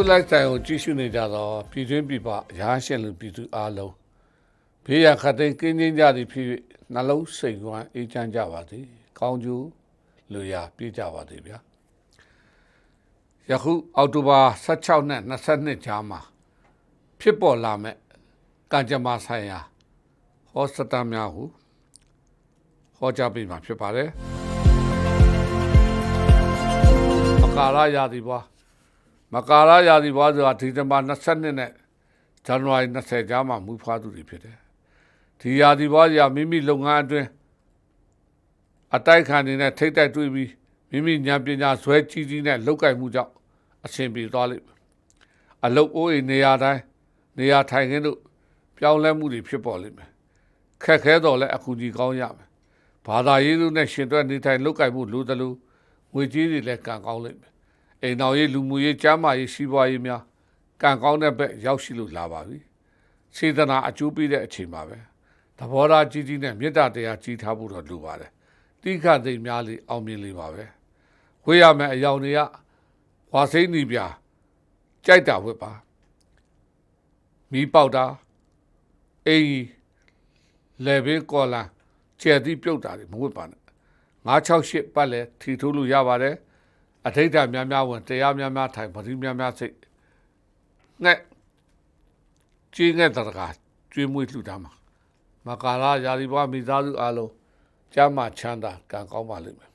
တို့လိုက်တိုင်ကိုကြည့်ရှုနေကြတော့ပြည်တွင်းပြည်ပရာရှင်လူပြည်သူအားလုံးဘေးရန်ခတ်သိမ်းကင်းကျင်းကြသည်ဖြစ်၍နှလုံးစိတ်ဝမ်းအေးချမ်းကြပါသည်ကောင်းကျိုးလူရာပြည့်ကြပါသည်ဗျာယခုအောက်တိုဘာ16နဲ့22ကြားမှာဖြစ်ပေါ်လာမဲ့ကံကြမ္မာဆိုင်ရာဟောစတာများဟုဟောကြားပေးမှာဖြစ်ပါတယ်မကာရရာသီပွား မကာရရာသီဘွားဆိုတာဒီဇင်ဘာ22နဲ့ဇန်နဝါရီ20ကြားမှာမူဖွားသူတွေဖြစ်တယ်။ဒီရာသီဘွားကြီးကမိမိလုပ်ငန်းအတွင်းအတိုက်ခံနေနဲ့ထိတ်တိုက်တွေ့ပြီးမိမိဉာဏ်ပညာဇွဲကြီးကြီးနဲ့လောက်ကင်မှုကြောင့်အဆင်ပြေသွားလိမ့်မယ်။အလုတ်အိုးအိမ်နေရာတိုင်းနေရာထိုင်ခင်းတို့ပြောင်းလဲမှုတွေဖြစ်ပေါ်လိမ့်မယ်။ခက်ခဲတော့လဲအခုကြီးကောင်းရမယ်။ဘာသာရေးလူနဲ့ရှင်တွဲနေထိုင်လောက်ကင်မှုလိုသလိုငွေကြီးတွေလည်းကံကောင်းလိမ့်မယ်။ အိမ်တော်ရေးလူမှုရေးကျမ်းမာရေးစီးပွားရေးများကံကောင်းတဲ့ဘက်ရောက်ရှိလို့လာပါပြီစေတနာအကျိုးပေးတဲ့အချိန်ပါပဲသဘောထားကြီးကြီးနဲ့မေတ္တာတရားကြီးထားဖို့တော့လိုပါတယ်တိခတ်သိမ်းများလေးအောင်မြင်လေးပါပဲဝေးရမယ်အယောင်တွေကဝါစိမ့်နီပြကြိုက်တာဝက်ပါမီးပေါက်တာအိမ်ကြီးလေဘေးကော်လာကျဲသီးပြုတ်တာတွေမဝက်ပါနဲ့968ပတ်လဲထီထိုးလို့ရပါတယ် အထိတ်တများများဝင်တရားများများထိုင်ပရိများများစိတ်ငဲ့ကျွေးငဲ့တကားကျွေးမွေးလှူဒါန်းမှာမကာလာယာလီဘွားမိသားစုအားလုံးကျမ်းမာချမ်းသာကံကောင်းပါလိမ့်မယ်